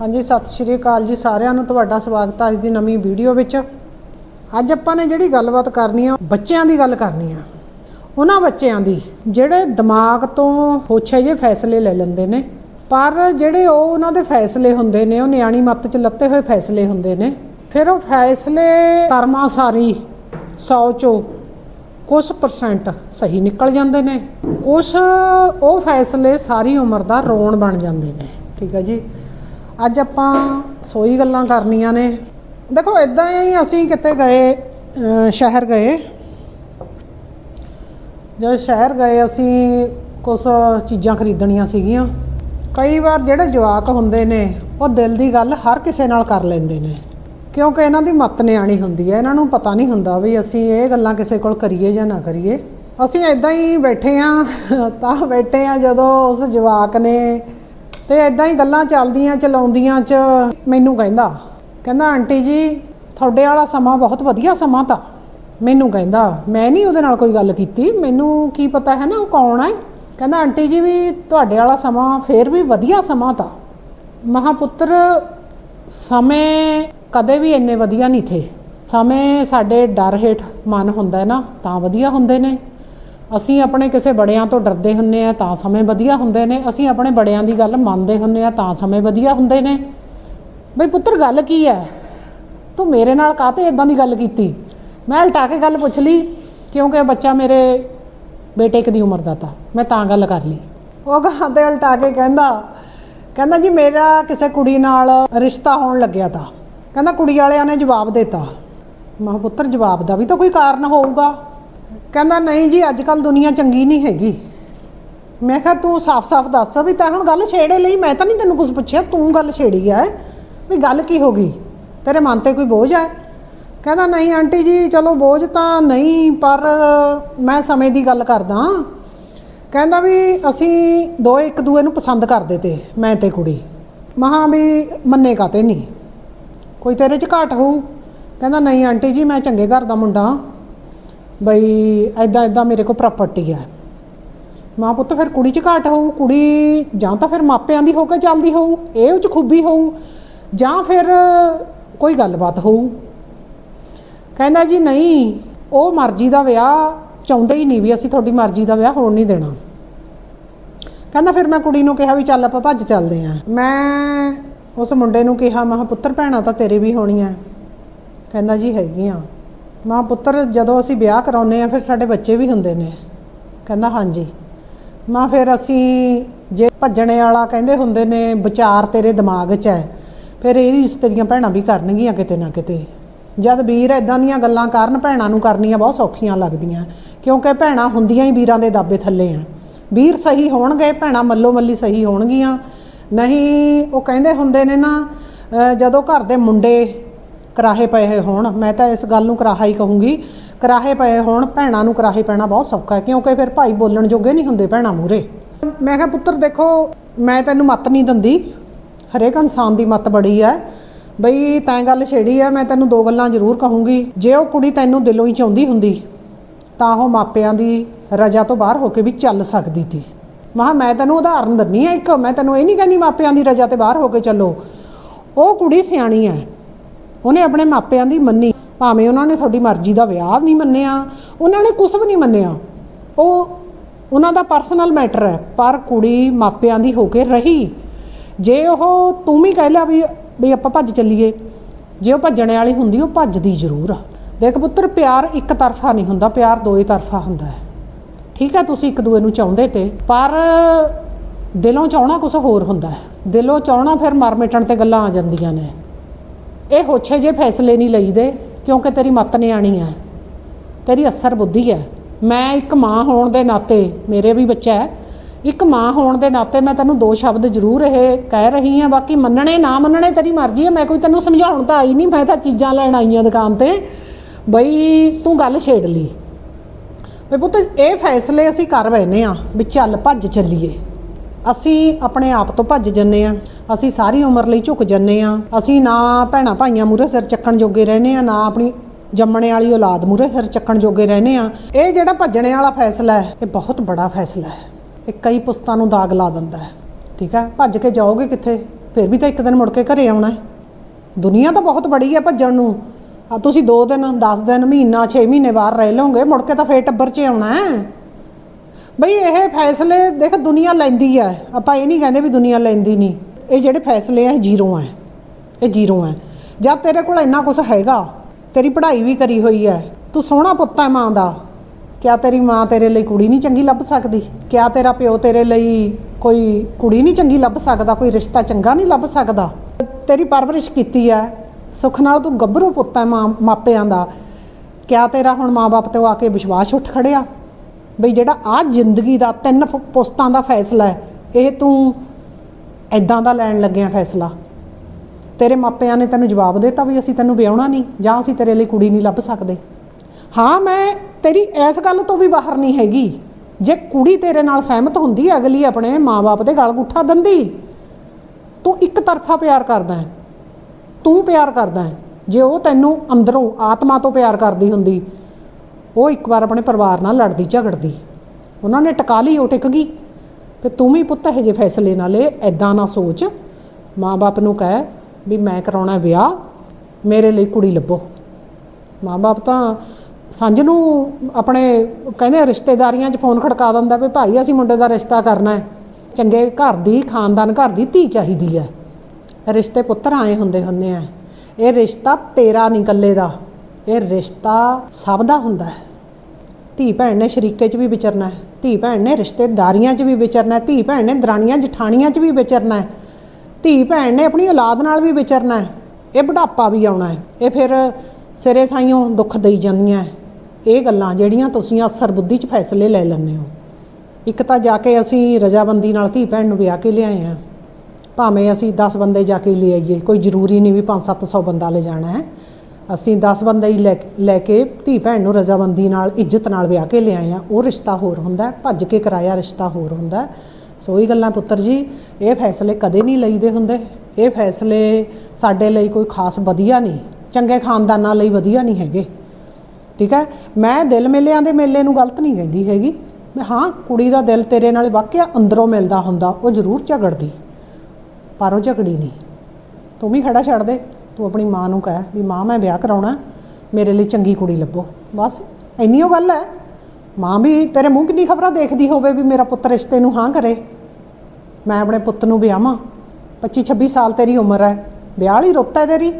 ਹਾਂਜੀ, ਸਤਿ ਸ਼੍ਰੀ ਅਕਾਲ ਜੀ ਸਾਰਿਆਂ ਨੂੰ, ਤੁਹਾਡਾ ਸਵਾਗਤ ਹੈ ਅੱਜ ਦੀ ਨਵੀਂ ਵੀਡੀਓ ਵਿੱਚ। ਅੱਜ ਆਪਾਂ ਨੇ ਜਿਹੜੀ ਗੱਲਬਾਤ ਕਰਨੀ ਆ ਬੱਚਿਆਂ ਦੀ ਗੱਲ ਕਰਨੀ ਆ। ਉਹਨਾਂ ਬੱਚਿਆਂ ਦੀ, ਜਿਹੜੇ ਦਿਮਾਗ ਤੋਂ ਹੋਛੇ ਜੇ ਫੈਸਲੇ ਲੈ ਲੈਂਦੇ ਨੇ, ਪਰ ਜਿਹੜੇ ਉਹ ਉਹਨਾਂ ਦੇ ਫੈਸਲੇ ਹੁੰਦੇ ਨੇ, ਉਹ ਨਿਆਣੀ ਮੱਤ 'ਚ ਲੱਤੇ ਹੋਏ ਫੈਸਲੇ ਹੁੰਦੇ ਨੇ, ਫਿਰ ਉਹ ਫੈਸਲੇ ਕਰਮਾਂ ਸਾਰੀ 100 ਚੋਂ ਕੁਝ ਪਰਸੈਂਟ ਸਹੀ ਨਿਕਲ ਜਾਂਦੇ ਨੇ ਕੁਝ ਉਹ ਫੈਸਲੇ ਸਾਰੀ ਉਮਰ ਦਾ ਰੋਣ ਬਣ ਜਾਂਦੇ ਨੇ। ਠੀਕ ਹੈ ਜੀ? ਅੱਜ ਆਪਾਂ ਸੋਈ ਗੱਲਾਂ ਕਰਨੀਆਂ ਨੇ। ਦੇਖੋ ਇਦਾਂ ਹੀ ਅਸੀਂ ਕਿਤੇ ਗਏ ਸ਼ਹਿਰ ਗਏ। ਜਦੋਂ ਸ਼ਹਿਰ ਗਏ, ਅਸੀਂ ਕੁਝ ਚੀਜ਼ਾਂ ਖਰੀਦਣੀਆਂ ਸੀਗੀਆਂ। ਕਈ ਵਾਰ ਜਿਹੜੇ ਜਵਾਕ ਹੁੰਦੇ ਨੇ, ਉਹ ਦਿਲ ਦੀ ਗੱਲ ਹਰ ਕਿਸੇ ਨਾਲ ਕਰ ਲੈਂਦੇ ਨੇ। ਕਿਉਂਕਿ ਇਹਨਾਂ ਦੀ ਮਤ ਨਿਆਣੀ ਹੁੰਦੀ ਹੈ। ਇਹਨਾਂ ਨੂੰ ਪਤਾ ਨਹੀਂ ਹੁੰਦਾ ਵੀ ਅਸੀਂ ਇਹ ਗੱਲਾਂ ਕਿਸੇ ਕੋਲ ਕਰੀਏ ਜਾਂ ਨਾ ਕਰੀਏ। ਅਸੀਂ ਇਦਾਂ ਹੀ ਬੈਠੇ ਆ ਤਾਂ ਬੈਠੇ ਆ ਜਦੋਂ ਉਸ ਜਵਾਕ ਨੇ ਤੇ ਇਦਾਂ ਹੀ ਗੱਲਾਂ ਚੱਲਦੀਆਂ, ਚਲਾਉਂਦੀਆਂ ਚ ਮੈਨੂੰ ਕਹਿੰਦਾ ਕਹਿੰਦਾ, ਆਂਟੀ ਜੀ, ਤੁਹਾਡੇ ਵਾਲਾ ਸਮਾਂ ਬਹੁਤ ਵਧੀਆ ਸਮਾਂ ਤਾਂ। ਮੈਨੂੰ ਕਹਿੰਦਾ, ਮੈਂ ਨਹੀਂ ਉਹਦੇ ਨਾਲ ਕੋਈ ਗੱਲ ਕੀਤੀ, ਮੈਨੂੰ ਕੀ ਪਤਾ ਹੈ ਨਾ, ਉਹ ਕੌਣ ਹੈ ਕਹਿੰਦਾ, ਆਂਟੀ ਜੀ ਵੀ ਤੁਹਾਡੇ ਵਾਲਾ ਸਮਾਂ ਫੇਰ ਵੀ ਵਧੀਆ ਸਮਾਂ ਤਾਂ। ਮਹਾਪੁੱਤਰ, ਸਮੇਂ ਕਦੇ ਵੀ ਇੰਨੇ ਵਧੀਆ ਨਹੀਂ ਥੇ। ਸਮੇਂ ਸਾਡੇ ਡਰ ਹੇਠ ਮਨ ਹੁੰਦਾ ਹੈ ਨਾ, ਤਾਂ ਵਧੀਆ ਹੁੰਦੇ ਨੇ। ਅਸੀਂ ਆਪਣੇ ਕਿਸੇ ਬੜਿਆਂ ਤੋਂ ਡਰਦੇ ਹੁੰਨੇ ਆ, ਤਾਂ ਸਮੇਂ ਵਧੀਆ ਹੁੰਦੇ ਨੇ। ਅਸੀਂ ਆਪਣੇ ਬੜਿਆਂ ਦੀ ਗੱਲ ਮੰਨਦੇ ਹੁੰਨੇ ਆ, ਤਾਂ ਸਮੇਂ ਵਧੀਆ ਹੁੰਦੇ ਨੇ। ਬਈ ਪੁੱਤਰ, ਗੱਲ ਕੀ ਹੈ ਤੂੰ ਮੇਰੇ ਨਾਲ ਕਾਹਤੇ ਇਦਾਂ ਦੀ ਗੱਲ ਕੀਤੀ? ਮੈਂ ਉਲਟਾ ਕੇ ਗੱਲ ਪੁੱਛ ਲਈ, ਕਿਉਂਕਿ ਬੱਚਾ ਮੇਰੇ ਬੇਟੇ ਇੱਕ ਦੀ ਉਮਰ ਦਾ ਤਾਂ। ਮੈਂ ਤਾਂ ਗੱਲ ਕਰ ਲਈ। ਉਹ ਗਾਂ ਤੇ ਉਲਟਾ ਕੇ ਕਹਿੰਦਾ ਕਹਿੰਦਾ ਜੀ ਮੇਰਾ ਕਿਸੇ ਕੁੜੀ ਨਾਲ ਰਿਸ਼ਤਾ ਹੋਣ ਲੱਗਿਆ ਤਾਂ। ਕਹਿੰਦਾ ਕੁੜੀ ਵਾਲਿਆਂ ਨੇ ਜਵਾਬ ਦਿੱਤਾ ਮਾਂ ਪੁੱਤਰ, ਜਵਾਬ ਦਾ ਵੀ ਤਾਂ ਕੋਈ ਕਾਰਨ ਹੋਊਗਾ। ਕਹਿੰਦਾ, ਨਹੀਂ ਜੀ ਅੱਜ ਕੱਲ ਦੁਨੀਆ ਚੰਗੀ ਨਹੀਂ ਹੈਗੀ। ਮੈਂ ਕਿਹਾ, ਤੂੰ ਸਾਫ਼-ਸਾਫ਼ ਦੱਸ ਵੀ ਤਾਂ ਹੁਣ ਗੱਲ ਛੇੜੇ ਲਈ, ਮੈਂ ਤਾਂ ਨਹੀਂ ਤੈਨੂੰ ਕੁਝ ਪੁੱਛਿਆ, ਤੂੰ ਗੱਲ ਛੇੜੀ ਐ ਵੀ ਗੱਲ ਕੀ ਹੋ ਗਈ? ਤੇਰੇ ਮਨ ਤੇ ਕੋਈ ਬੋਝ ਹੈ ਕਹਿੰਦਾ, ਨਹੀਂ ਆਂਟੀ ਜੀ, ਚਲੋ ਬੋਝ ਤਾਂ ਨਹੀਂ, ਪਰ ਮੈਂ ਸਮੇਂ ਦੀ ਗੱਲ ਕਰਦਾ ਕਹਿੰਦਾ ਵੀ, ਅਸੀਂ ਦੋ ਇੱਕ ਦੂਏ ਨੂੰ ਪਸੰਦ ਕਰਦੇ ਤੇ, ਮੈਂ ਤੇ ਕੁੜੀ। ਮਹਾ ਵੀ ਮੰਨੇ ਕਾਤੇ ਨਹੀਂ? ਕੋਈ ਤੇਰੇ 'ਚ ਘਾਟ ਹੋਊ? ਕਹਿੰਦਾ, ਨਹੀਂ ਆਂਟੀ ਜੀ, ਮੈਂ ਚੰਗੇ ਘਰ ਦਾ ਮੁੰਡਾ ਬਈ ਐਦਾਂ ਐਦਾਂ ਮੇਰੇ ਕੋਲ ਪ੍ਰਾਪਰਟੀ ਹੈ ਮਾਂ ਪੁੱਤ ਫਿਰ ਕੁੜੀ 'ਚ ਘਾਟ ਹੋਊ, ਕੁੜੀ ਜਾਂ ਤਾਂ ਫਿਰ ਮਾਪਿਆਂ ਦੀ ਹੋ ਕੇ ਚੱਲਦੀ ਹੋਊ, ਇਹ ਉਹ 'ਚ ਖੂਬੀ ਹੋਊ, ਜਾਂ ਫਿਰ ਕੋਈ ਗੱਲਬਾਤ ਹੋਊ। ਕਹਿੰਦਾ ਜੀ ਨਹੀਂ, ਉਹ ਮਰਜ਼ੀ ਦਾ ਵਿਆਹ ਚਾਹੁੰਦੇ ਹੀ ਨਹੀਂ ਵੀ ਅਸੀਂ ਤੁਹਾਡੀ ਮਰਜ਼ੀ ਦਾ ਵਿਆਹ ਹੋਣ ਨਹੀਂ ਦੇਣਾ। ਕਹਿੰਦਾ ਫਿਰ ਮੈਂ ਕੁੜੀ ਨੂੰ ਕਿਹਾ ਵੀ ਚੱਲ ਆਪਾਂ ਭੱਜ ਚੱਲਦੇ ਆਂ ਮੈਂ ਉਸ ਮੁੰਡੇ ਨੂੰ ਕਿਹਾ, ਮੈਂ ਪੁੱਤਰ ਭੈਣਾਂ ਤਾਂ ਤੇਰੇ ਵੀ ਹੋਣੀਆਂ ਕਹਿੰਦਾ ਜੀ ਹੈਗੀਆਂ। ਮਾਂ ਪੁੱਤਰ ਜਦੋਂ ਅਸੀਂ ਵਿਆਹ ਕਰਾਉਨੇ ਆ ਫਿਰ ਸਾਡੇ ਬੱਚੇ ਵੀ ਹੁੰਦੇ ਨੇ। ਕਹਿੰਦਾ, ਹਾਂਜੀ। ਮਾਂ ਫਿਰ ਅਸੀਂ ਜੇ ਭੱਜਣੇ ਵਾਲਾ ਕਹਿੰਦੇ ਹੁੰਦੇ ਨੇ, ਵਿਚਾਰ ਤੇਰੇ ਦਿਮਾਗ 'ਚ ਹੈ। ਫਿਰ ਇਹ ਰਿਸ਼ਤੇ ਦੀਆਂ ਭੈਣਾਂ ਵੀ ਕਰਨਗੀਆਂ ਕਿਤੇ ਨਾ ਕਿਤੇ। ਜਦ ਵੀਰ ਇਦਾਂ ਦੀਆਂ ਗੱਲਾਂ ਕਰਨ ਭੈਣਾਂ ਨੂੰ ਕਰਨੀਆਂ ਬਹੁਤ ਸੌਖੀਆਂ ਲੱਗਦੀਆਂ, ਕਿਉਂਕਿ ਭੈਣਾਂ ਹੁੰਦੀਆਂ ਹੀ ਵੀਰਾਂ ਦੇ ਦਾਬੇ ਥੱਲੇ ਆ। ਵੀਰ ਸਹੀ ਹੋਣਗੇ, ਭੈਣਾਂ ਮੱਲੋ ਮੱਲੀ ਸਹੀ ਹੋਣਗੀਆਂ। ਨਹੀਂ, ਉਹ ਕਹਿੰਦੇ ਹੁੰਦੇ ਨੇ ਨਾ ਜਦੋਂ ਘਰ ਦੇ ਮੁੰਡੇ ਕਰਾਹੇ ਪਏ ਹੋਣ। ਮੈਂ ਤਾਂ ਇਸ ਗੱਲ ਨੂੰ ਕਰਾਹਾ ਹੀ ਕਹੂੰਗੀ। ਕਰਾਹੇ ਪਏ ਹੋਣ, ਭੈਣਾਂ ਨੂੰ ਕਰਾਹੇ ਪੈਣਾ ਬਹੁਤ ਸੌਖਾ ਹੈ, ਕਿਉਂਕਿ ਫਿਰ ਭਾਈ ਬੋਲਣ ਜੋਗੇ ਨਹੀਂ ਹੁੰਦੇ ਭੈਣਾਂ ਮੂਰੇ ਮੈਂ ਕਿਹਾ, ਪੁੱਤਰ, ਦੇਖੋ, ਮੈਂ ਤੈਨੂੰ ਮੱਤ ਨਹੀਂ ਦਿੰਦੀ। ਹਰੇਕ ਇਨਸਾਨ ਦੀ ਮੱਤ ਬੜੀ ਹੈ। ਬਈ, ਤੈਂ ਗੱਲ ਛੇੜੀ ਹੈ, ਮੈਂ ਤੈਨੂੰ ਦੋ ਗੱਲਾਂ ਜ਼ਰੂਰ ਕਹੂੰਗੀ। ਜੇ ਉਹ ਕੁੜੀ ਤੈਨੂੰ ਦਿਲੋਂ ਹੀ ਚਾਹੁੰਦੀ ਹੁੰਦੀ, ਤਾਂ ਉਹ ਮਾਪਿਆਂ ਦੀ ਰਜਾ ਤੋਂ ਬਾਹਰ ਹੋ ਕੇ ਵੀ ਚੱਲ ਸਕਦੀ ਸੀ ਮਹਾ ਮੈਂ ਤੈਨੂੰ ਉਦਾਹਰਨ ਦਿੰਨੀ ਆ ਇੱਕ। ਮੈਂ ਤੈਨੂੰ ਇਹ ਨਹੀਂ ਕਹਿੰਦੀ ਮਾਪਿਆਂ ਦੀ ਰਜਾ ਤੇ ਬਾਹਰ ਹੋ ਕੇ ਚੱਲੋ। ਉਹ ਕੁੜੀ ਸਿਆਣੀ ਹੈ। ਉਹਨੇ ਆਪਣੇ ਮਾਪਿਆਂ ਦੀ ਮੰਨੀ। ਭਾਵੇਂ ਉਹਨਾਂ ਨੇ ਤੁਹਾਡੀ ਮਰਜ਼ੀ ਦਾ ਵਿਆਹ ਨਹੀਂ ਮੰਨਿਆ, ਉਹਨਾਂ ਨੇ ਕੁਝ ਵੀ ਨਹੀਂ ਮੰਨਿਆ। ਉਹ, ਉਹਨਾਂ ਦਾ ਪਰਸਨਲ ਮੈਟਰ ਹੈ, ਪਰ ਕੁੜੀ ਮਾਪਿਆਂ ਦੀ ਹੋ ਕੇ ਰਹੀ। ਜੇ ਉਹ, ਤੂੰ ਵੀ ਕਹਿ ਲਿਆ ਵੀ ਵੀ ਆਪਾਂ ਭੱਜ ਚੱਲੀਏ। ਜੇ ਉਹ ਭੱਜਣ ਵਾਲੀ ਹੁੰਦੀ, ਉਹ ਭੱਜਦੀ ਜ਼ਰੂਰ ਆ। ਦੇਖ ਪੁੱਤਰ, ਪਿਆਰ ਇੱਕ ਤਰਫਾ ਨਹੀਂ ਹੁੰਦਾ, ਪਿਆਰ ਦੋਏ ਤਰਫਾ ਹੁੰਦਾ ਹੈ। ਠੀਕ ਹੈ, ਤੁਸੀਂ ਇੱਕ ਦੂਏ ਨੂੰ ਚਾਹੁੰਦੇ ਤੇ, ਪਰ ਦਿਲੋਂ ਚਾਹਣਾ ਕੁਝ ਹੋਰ ਹੁੰਦਾ ਹੈ। ਦਿਲੋਂ ਚਾਹਣਾ ਫਿਰ ਮਰ ਮਿਟਣ ਤੇ ਗੱਲਾਂ ਆ ਜਾਂਦੀਆਂ ਨੇ। ਇਹ ਹੋਛੇ ਜੇ ਫੈਸਲੇ ਨਹੀਂ ਲਈਦੇ, ਕਿਉਂਕਿ ਤੇਰੀ ਮੱਤ ਨਿਆਣੀ ਹੈ। ਤੇਰੀ ਅਸਰ ਬੁੱਧੀ ਹੈ। ਮੈਂ ਇੱਕ ਮਾਂ ਹੋਣ ਦੇ ਨਾਤੇ, ਮੇਰੇ ਵੀ ਬੱਚਾ ਹੈ, ਇੱਕ ਮਾਂ ਹੋਣ ਦੇ ਨਾਤੇ ਮੈਂ ਤੈਨੂੰ ਦੋ ਸ਼ਬਦ ਜ਼ਰੂਰ ਇਹ ਕਹਿ ਰਹੀ ਹਾਂ, ਬਾਕੀ ਮੰਨਣੇ ਨਾ ਮੰਨਣੇ ਤੇਰੀ ਮਰਜ਼ੀ ਹੈ, ਮੈਂ ਕੋਈ ਤੈਨੂੰ ਸਮਝਾਉਣ ਤਾਂ ਆਈ ਨਹੀਂ, ਮੈਂ ਤਾਂ ਚੀਜ਼ਾਂ ਲੈਣ ਆਈ ਹਾਂ ਦੁਕਾਨ ਤੇ। ਬਈ, ਤੂੰ ਗੱਲ ਛੇੜ ਲਈ। ਬਈ ਪੁੱਤ, ਇਹ ਫੈਸਲੇ ਅਸੀਂ ਕਰ ਬੈਨੇ ਆ, ਵੀ ਚੱਲ ਭੱਜ ਚੱਲੀਏ। ਅਸੀਂ ਆਪਣੇ ਆਪ ਤੋਂ ਭੱਜ ਜੰਨੇ ਆ ਅਸੀਂ ਸਾਰੀ ਉਮਰ ਲਈ ਝੁਕ ਜੰਨੇ ਆ ਅਸੀਂ ਨਾ ਭੈਣਾ ਭਾਈਆਂ ਮੂਰੇ ਸਿਰ ਚੱਕਣ ਜੋਗੇ ਰਹਨੇ ਆ ਨਾ ਆਪਣੀ ਜੰਮਣੇ ਵਾਲੀ ਔਲਾਦ ਮੂਰੇ ਸਿਰ ਚੱਕਣ ਜੋਗੇ ਰਹਨੇ ਆ ਇਹ ਜਿਹੜਾ ਭੱਜਣੇ ਵਾਲਾ ਫੈਸਲਾ ਹੈ, ਇਹ ਬਹੁਤ ਬੜਾ ਫੈਸਲਾ ਹੈ। ਇਹ ਕਈ ਪੁਸਤਾਂ ਨੂੰ ਦਾਗ ਲਾ ਦਿੰਦਾ ਹੈ। ਠੀਕ ਹੈ? ਭੱਜ ਕੇ ਜਾਓਗੇ ਕਿੱਥੇ? ਫਿਰ ਵੀ ਤਾਂ ਇੱਕ ਦਿਨ ਮੁੜ ਕੇ ਘਰੇ ਆਉਣਾ ਹੈ। ਦੁਨੀਆ ਤਾਂ ਬਹੁਤ ਬੜੀ ਹੈ ਭੱਜਣ ਨੂੰ। ਆ ਤੁਸੀਂ 2 ਦਿਨ 10 ਦਿਨ, ਮਹੀਨਾ 6 ਮਹੀਨੇ ਬਾਹਰ ਰਹਿ ਲਓਗੇ, ਮੁੜ ਕੇ ਤਾਂ ਫੇਰ ਟੱਬਰ 'ਚ ਆਉਣਾ ਹੈ। ਬਈ ਇਹ ਫੈਸਲੇ ਦੇਖ ਦੁਨੀਆ ਲੈਂਦੀ ਹੈ ਆਪਾਂ ਇਹ ਨਹੀਂ ਕਹਿੰਦੇ ਵੀ ਦੁਨੀਆ ਲੈਂਦੀ ਨਹੀਂ। ਇਹ ਜਿਹੜੇ ਫੈਸਲੇ ਆ ਜ਼ੀਰੋ ਹੈ ਇਹ ਜ਼ੀਰੋ ਹੈ ਜਦ ਤੇਰੇ ਕੋਲ ਇੰਨਾ ਕੁਝ ਹੈਗਾ, ਤੇਰੀ ਪੜ੍ਹਾਈ ਵੀ ਕਰੀ ਹੋਈ ਹੈ ਤੂੰ ਸੋਹਣਾ ਪੁੱਤ ਹੈ ਮਾਂ ਦਾ। ਕਿਆ ਤੇਰੀ ਮਾਂ ਤੇਰੇ ਲਈ ਕੁੜੀ ਨਹੀਂ ਚੰਗੀ ਲੱਭ ਸਕਦੀ? ਕਿਆ ਤੇਰਾ ਪਿਓ ਤੇਰੇ ਲਈ ਕੋਈ ਕੁੜੀ ਨਹੀਂ ਚੰਗੀ ਲੱਭ ਸਕਦਾ? ਕੋਈ ਰਿਸ਼ਤਾ ਚੰਗਾ ਨਹੀਂ ਲੱਭ ਸਕਦਾ? ਤੇਰੀ ਪਰਵਰਿਸ਼ ਕੀਤੀ ਹੈ ਸੁੱਖ ਨਾਲ ਤੂੰ ਗੱਭਰੂ ਪੁੱਤ ਹੈ ਮਾਂ ਮਾਪਿਆਂ ਦਾ। ਕਿਆ ਤੇਰਾ ਹੁਣ ਮਾਂ-ਬਾਪ ਤੇ ਆ ਕੇ ਵਿਸ਼ਵਾਸ ਉੱਠ ਖੜਿਆ? ਬਈ ਜਿਹੜਾ ਆ ਜ਼ਿੰਦਗੀ ਦਾ ਤਿੰਨ ਪੁਸਤਾਂ ਦਾ ਫੈਸਲਾ ਹੈ, ਇਹ ਤੂੰ ਐਦਾਂ ਦਾ ਲੈਣ ਲੱਗਿਆ ਫੈਸਲਾ। ਤੇਰੇ ਮਾਪਿਆਂ ਨੇ ਤੈਨੂੰ ਜਵਾਬ ਦਿੱਤਾ ਵੀ ਅਸੀਂ ਤੈਨੂੰ ਵਿਆਹਣਾ ਨਹੀਂ, ਜਾਂ ਅਸੀਂ ਤੇਰੇ ਲਈ ਕੁੜੀ ਨਹੀਂ ਲੱਭ ਸਕਦੇ। ਹਾਂ, ਮੈਂ ਤੇਰੀ ਇਸ ਗੱਲ ਤੋਂ ਵੀ ਬਾਹਰ ਨਹੀਂ ਹੈਗੀ। ਜੇ ਕੁੜੀ ਤੇਰੇ ਨਾਲ ਸਹਿਮਤ ਹੁੰਦੀ ਅਗਲੀ ਆਪਣੇ ਮਾਪੇ ਦੇ ਗਲ ਗੁੱਠਾ ਦਿੰਦੀ, ਤੂੰ ਇੱਕ ਤਰਫਾ ਪਿਆਰ ਕਰਦਾ ਹੈ। ਤੂੰ ਪਿਆਰ ਕਰਦਾ ਹੈ। ਜੇ ਉਹ ਤੈਨੂੰ ਅੰਦਰੋਂ ਆਤਮਾ ਤੋਂ ਪਿਆਰ ਕਰਦੀ ਹੁੰਦੀ ਉਹ ਇੱਕ ਵਾਰ ਆਪਣੇ ਪਰਿਵਾਰ ਨਾਲ ਲੜਦੀ, ਝਗੜਦੀ। ਉਹਨਾਂ ਨੇ ਟਕਾ ਲਈ, ਉਹ ਟਿਕ ਗਈ। ਤੇ ਤੂੰ ਵੀ ਪੁੱਤ ਇਹੋ ਜਿਹੇ ਫੈਸਲੇ ਨਾ ਲੈ ਐਦਾਂ ਨਾ ਸੋਚ। ਮਾਂ-ਬਾਪ ਨੂੰ ਕਹਿ ਵੀ ਮੈਂ ਕਰਾਉਣਾ ਵਿਆਹ, ਮੇਰੇ ਲਈ ਕੁੜੀ ਲੱਭੋ। ਮਾਂ-ਬਾਪ ਤਾਂ ਸੰਜ ਨੂੰ ਆਪਣੇ ਕਹਿੰਦੇ ਰਿਸ਼ਤੇਦਾਰੀਆਂ 'ਚ ਫੋਨ ਖੜਕਾ ਦਿੰਦਾ ਵੀ ਭਾਈ ਅਸੀਂ ਮੁੰਡੇ ਦਾ ਰਿਸ਼ਤਾ ਕਰਨਾ ਹੈ। ਚੰਗੇ ਘਰ ਦੀ, ਖਾਨਦਾਨ ਘਰ ਦੀ ਧੀ ਚਾਹੀਦੀ ਹੈ। ਰਿਸ਼ਤੇ ਪੁੱਤਰ ਆਏ ਹੁੰਦੇ ਹੁੰਦੇ ਆ। ਇਹ ਰਿਸ਼ਤਾ ਤੇਰਾ ਨਹੀਂ ਇਕੱਲੇ ਦਾ। ਇਹ ਰਿਸ਼ਤਾ ਸਭ ਦਾ ਹੁੰਦਾ ਹੈ। ਧੀ ਭੈਣ ਨੇ ਸ਼ਰੀਕੇ 'ਚ ਵੀ ਵਿਚਰਨਾ ਹੈ, ਧੀ ਭੈਣ ਨੇ ਰਿਸ਼ਤੇਦਾਰੀਆਂ 'ਚ ਵੀ ਵਿਚਰਨਾ ਹੈ, ਧੀ ਭੈਣ ਨੇ ਦਰਾਣੀਆਂ ਜਠਾਣੀਆਂ 'ਚ ਵੀ ਵਿਚਰਨਾ ਹੈ, ਧੀ ਭੈਣ ਨੇ ਆਪਣੀ ਔਲਾਦ ਨਾਲ ਵੀ ਵਿਚਰਨਾ ਹੈ, ਇਹ ਬੁਢਾਪਾ ਵੀ ਆਉਣਾ ਹੈ, ਇਹ ਫਿਰ ਸਿਰੇ ਥਾਈਓਂ ਦੁੱਖ ਦੇਈ ਜਾਂਦੀਆਂ ਇਹ ਗੱਲਾਂ ਜਿਹੜੀਆਂ ਤੁਸੀਂ ਅਸਰ ਬੁੱਧੀ 'ਚ ਫੈਸਲੇ ਲੈ ਲੈਂਦੇ ਹੋ। ਇੱਕ ਤਾਂ ਜਾ ਕੇ ਅਸੀਂ ਰਜਾਬੰਦੀ ਨਾਲ ਧੀ ਭੈਣ ਨੂੰ ਵਿਆਹ ਕੇ ਲਿਆਏ ਆ ਭਾਵੇਂ ਅਸੀਂ 10 ਬੰਦੇ ਜਾ ਕੇ ਲੈ ਆਈਏ, ਕੋਈ ਜ਼ਰੂਰੀ ਨਹੀਂ ਵੀ 5-700 ਬੰਦਾ ਲੈ ਜਾਣਾ ਹੈ। ਅਸੀਂ 10 ਬੰਦੇ ਹੀ ਲੈ ਲੈ ਕੇ ਧੀ ਭੈਣ ਨੂੰ ਰਜ਼ਾਬੰਦੀ ਨਾਲ ਇੱਜ਼ਤ ਨਾਲ ਵਿਆਹ ਕੇ ਲਿਆਏ ਆ। ਉਹ ਰਿਸ਼ਤਾ ਹੋਰ ਹੁੰਦਾ ਹੈ, ਭੱਜ ਕੇ ਕਰਾਇਆ ਰਿਸ਼ਤਾ ਹੋਰ ਹੁੰਦਾ ਹੈ। ਸੋ ਇਹ ਗੱਲਾਂ ਪੁੱਤਰ ਜੀ ਇਹ ਫੈਸਲੇ ਕਦੇ ਨਹੀਂ ਲਈਦੇ ਹੁੰਦੇ। ਇਹ ਫੈਸਲੇ ਸਾਡੇ ਲਈ ਕੋਈ ਖਾਸ ਵਧੀਆ ਨਹੀਂ ਚੰਗੇ ਖਾਨਦਾਨਾਂ ਲਈ ਵਧੀਆ ਨਹੀਂ ਹੈਗੇ। ਠੀਕ ਹੈ? ਮੈਂ ਦਿਲ ਮੇਲਿਆਂ ਦੇ ਮੇਲੇ ਨੂੰ ਗਲਤ ਨਹੀਂ ਕਹਿੰਦੀ ਹੈਗੀ। ਮੈਂ ਹਾਂ ਕੁੜੀ ਦਾ ਦਿਲ ਤੇਰੇ ਨਾਲ ਵਾਕਿਆ ਅੰਦਰੋਂ ਮਿਲਦਾ ਹੁੰਦਾ ਉਹ ਜ਼ਰੂਰ ਝਗੜਦੀ। ਪਰ ਉਹ ਝਗੜੀ ਨਹੀਂ। ਤੂੰ ਵੀ ਖੜਾ ਛੱਡ ਦੇ। ਤੂੰ ਆਪਣੀ ਮਾਂ ਨੂੰ ਕਹਿ ਵੀ ਮਾਂ, ਮੈਂ ਵਿਆਹ ਕਰਾਉਣਾ ਮੇਰੇ ਲਈ ਚੰਗੀ ਕੁੜੀ ਲੱਭੋ। ਬਸ, ਇੰਨੀ ਉਹ ਗੱਲ ਹੈ। ਮਾਂ ਵੀ ਤੇਰੇ ਮੂੰਹ ਕਿੰਨੀ ਖਬਰਾਂ ਦੇਖਦੀ ਹੋਵੇ ਵੀ ਮੇਰਾ ਪੁੱਤ ਰਿਸ਼ਤੇ ਨੂੰ ਹਾਂ ਕਰੇ। ਮੈਂ ਆਪਣੇ ਪੁੱਤ ਨੂੰ ਵਿਆਹਾਂ। 25 26 ਸਾਲ ਤੇਰੀ ਉਮਰ ਹੈ। ਵਿਆਹ ਵਾਲੀ ਰੁੱਤ ਹੈ ਤੇਰੀ।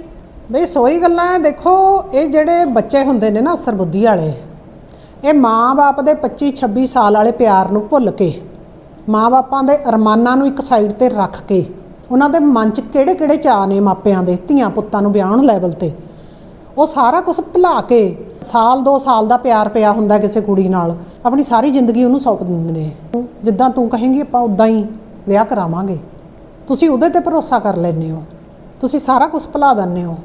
ਬਈ ਸੋਈ ਗੱਲਾਂ ਹੈ ਦੇਖੋ, ਇਹ ਜਿਹੜੇ ਬੱਚੇ ਹੁੰਦੇ ਨੇ ਨਾ ਸਰਬੁੱਧੀ ਵਾਲੇ, ਇਹ ਮਾਂ-ਬਾਪ ਦੇ 25 26 ਸਾਲ ਵਾਲੇ ਪਿਆਰ ਨੂੰ ਭੁੱਲ ਕੇ, ਮਾਂ-ਬਾਪਾਂ ਦੇ ਅਰਮਾਨਾਂ ਨੂੰ ਇੱਕ ਸਾਈਡ ਤੇ ਰੱਖ ਕੇ ਉਹਨਾਂ ਦੇ ਮਨ 'ਚ ਕਿਹੜੇ-ਕਿਹੜੇ ਚਾਅ ਨੇ ਮਾਪਿਆਂ ਦੇ, ਧੀਆਂ ਪੁੱਤਾਂ ਨੂੰ ਵਿਆਹਣ ਲੈਵਲ ਤੇ। ਉਹ ਸਾਰਾ ਕੁਝ ਭੁਲਾ ਕੇ ਸਾਲ ਦੋ ਸਾਲ ਦਾ ਪਿਆਰ ਪਿਆ ਹੁੰਦਾ ਕਿਸੇ ਕੁੜੀ ਨਾਲ। ਆਪਣੀ ਸਾਰੀ ਜ਼ਿੰਦਗੀ ਉਹਨੂੰ ਸੌਂਪ ਦਿੰਦੇ ਨੇ। ਜਿੱਦਾਂ ਤੂੰ ਕਹੇਂਗੀ ਆਪਾਂ ਉਦਾਂ ਹੀ ਵਿਆਹ ਕਰਾਵਾਂਗੇ। ਤੁਸੀਂ ਉਹਦੇ ਤੇ ਭਰੋਸਾ ਕਰ ਲੈਂਦੇ ਹੋ। ਤੁਸੀਂ ਸਾਰਾ ਕੁਝ ਭੁਲਾ ਦਿੰਦੇ ਹੋ।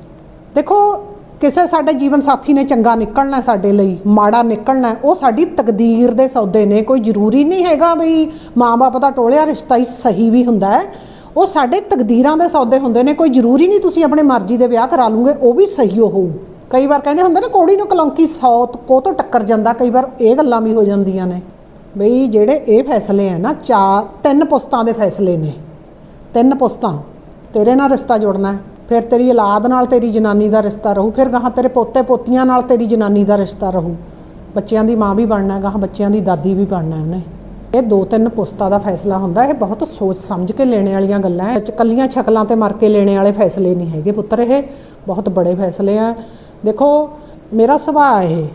ਦੇਖੋ, ਕਿਸੇ ਸਾਡੇ ਜੀਵਨ ਸਾਥੀ ਨੇ ਚੰਗਾ ਨਿਕਲਣਾ ਸਾਡੇ ਲਈ, ਮਾੜਾ ਨਿਕਲਣਾ, ਉਹ ਸਾਡੀ ਤਕਦੀਰ ਦੇ ਸੌਦੇ ਨੇ। ਕੋਈ ਜ਼ਰੂਰੀ ਨਹੀਂ ਹੈਗਾ ਵੀ ਮਾਂ-ਬਾਪ ਦਾ ਟੋਲਿਆ ਰਿਸ਼ਤਾ ਹੀ ਸਹੀ ਵੀ ਹੁੰਦਾ ਹੈ। ਉਹ ਸਾਡੇ ਤਕਦੀਰਾਂ ਦੇ ਸੌਦੇ ਹੁੰਦੇ ਨੇ, ਕੋਈ ਜ਼ਰੂਰੀ ਨਹੀਂ ਤੁਸੀਂ ਆਪਣੇ ਮਰਜ਼ੀ ਦੇ ਵਿਆਹ ਕਰਾ ਲੂਗੇ, ਉਹ ਵੀ ਸਹੀ ਹੋਊ। ਕਈ ਵਾਰ ਕਹਿੰਦੇ ਹੁੰਦੇ ਨੇ, ਕੋੜੀ ਨੂੰ ਕਲੰਕੀ ਸੌਤ ਕੋ ਤੋਂ ਟੱਕਰ ਜਾਂਦਾ, ਕਈ ਵਾਰ ਇਹ ਗੱਲਾਂ ਵੀ ਹੋ ਜਾਂਦੀਆਂ ਨੇ। ਬਈ ਜਿਹੜੇ ਇਹ ਫੈਸਲੇ ਆ ਨਾ, ਚਾਰ, ਤਿੰਨ ਪੁਸਤਾਂ ਦੇ ਫੈਸਲੇ ਨੇ। ਤਿੰਨ ਪੁਸਤਾਂ, ਤੇਰੇ ਨਾਲ ਰਿਸ਼ਤਾ ਜੁੜਨਾ ਫਿਰ ਤੇਰੀ ਔਲਾਦ ਨਾਲ ਤੇਰੀ ਜਨਾਨੀ ਦਾ ਰਿਸ਼ਤਾ ਰਹੂ, ਫਿਰ ਗਾਹਾਂ ਤੇਰੇ ਪੋਤੇ ਪੋਤੀਆਂ ਨਾਲ ਤੇਰੀ ਜਨਾਨੀ ਦਾ ਰਿਸ਼ਤਾ ਰਹੂ। ਬੱਚਿਆਂ ਦੀ ਮਾਂ ਵੀ ਬਣਨਾ ਗਾਹਾਂ ਬੱਚਿਆਂ ਦੀ ਦਾਦੀ ਵੀ ਬਣਨਾ ਉਹਨੇ। ਇਹ ਦੋ ਤਿੰਨ ਪੁਸਤਾਂ ਦਾ ਫੈਸਲਾ ਹੁੰਦਾ, ਇਹ ਬਹੁਤ ਸੋਚ ਸਮਝ ਕੇ ਲੈਣੇ ਵਾਲੀਆਂ ਗੱਲਾਂ ਹੈ ਕੱਲੀਆਂ ਛਕਲਾਂ ਤੇ ਮਰ ਕੇ ਲੈਣੇ ਵਾਲੇ ਫੈਸਲੇ ਨਹੀਂ ਹੈਗੇ ਪੁੱਤਰ ਇਹ, ਬਹੁਤ ਬੜੇ ਫੈਸਲੇ ਆ। ਦੇਖੋ, ਮੇਰਾ ਸੁਭਾਅ ਇਹ,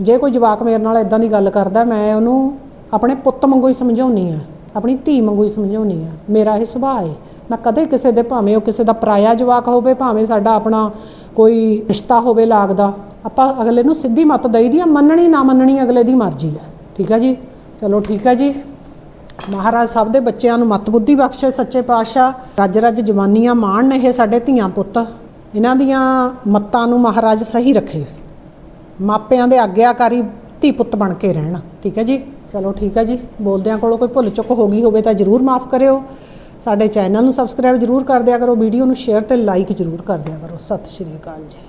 ਜੇ ਕੋਈ ਜਵਾਕ ਮੇਰੇ ਨਾਲ ਇਦਾਂ ਦੀ ਗੱਲ ਕਰਦਾ, ਮੈਂ ਉਹਨੂੰ ਆਪਣੇ ਪੁੱਤ ਵਾਂਗੂ ਹੀ ਸਮਝਾਉਣੀ ਆ, ਆਪਣੀ ਧੀ ਵਾਂਗੂ ਹੀ ਸਮਝਾਉਣੀ ਆ। ਮੇਰਾ ਇਹ ਸੁਭਾਅ ਹੈ ਮੈਂ ਕਦੇ ਕਿਸੇ ਦੇ ਭਾਵੇਂ ਉਹ ਕਿਸੇ ਦਾ ਪਰਾਇਆ ਜਵਾਕ ਹੋਵੇ, ਭਾਵੇਂ ਸਾਡਾ ਆਪਣਾ ਕੋਈ ਰਿਸ਼ਤਾ ਹੋਵੇ ਲੱਗਦਾ, ਆਪਾਂ ਅਗਲੇ ਨੂੰ ਸਿੱਧੀ ਮੱਤ ਦਈਦੀ ਆ, ਮੰਨਣੀ ਨਾ ਮੰਨਣੀ ਅਗਲੇ ਦੀ ਮਰਜ਼ੀ ਆ। ਠੀਕ ਆ ਜੀ? ਚਲੋ ਠੀਕ ਆ ਜੀ। ਮਹਾਰਾਜ ਸਭ ਦੇ ਬੱਚਿਆਂ ਨੂੰ ਮਤ ਬੁੱਧੀ ਬਖਸ਼ੇ, ਸੱਚੇ ਪਾਤਸ਼ਾਹ। ਰੱਜ ਰੱਜ ਜਵਾਨੀਆਂ ਮਾਣ ਇਹ ਸਾਡੇ ਧੀਆਂ ਪੁੱਤ। ਇਹਨਾਂ ਦੀਆਂ ਮੱਤਾਂ ਨੂੰ ਮਹਾਰਾਜ ਸਹੀ ਰੱਖੇ। ਮਾਪਿਆਂ ਦੇ ਆਗਿਆਕਾਰੀ ਧੀ ਪੁੱਤ ਬਣ ਕੇ ਰਹਿਣ। ਠੀਕ ਹੈ ਜੀ? ਚਲੋ ਠੀਕ ਹੈ ਜੀ। ਬੋਲਦਿਆਂ ਕੋਲੋਂ ਕੋਈ ਭੁੱਲ ਚੁੱਕ ਹੋ ਗਈ ਹੋਵੇ ਤਾਂ ਜਰੂਰ ਮਾਫ ਕਰਿਓ। ਸਾਡੇ ਚੈਨਲ ਨੂੰ ਸਬਸਕ੍ਰਾਈਬ ਜਰੂਰ ਕਰ ਦਿਆ ਕਰੋ। ਵੀਡੀਓ ਨੂੰ ਸ਼ੇਅਰ ਤੇ ਲਾਈਕ ਜਰੂਰ ਕਰ ਦਿਆ ਕਰੋ। ਸਤਿ ਸ਼੍ਰੀ ਅਕਾਲ ਜੀ।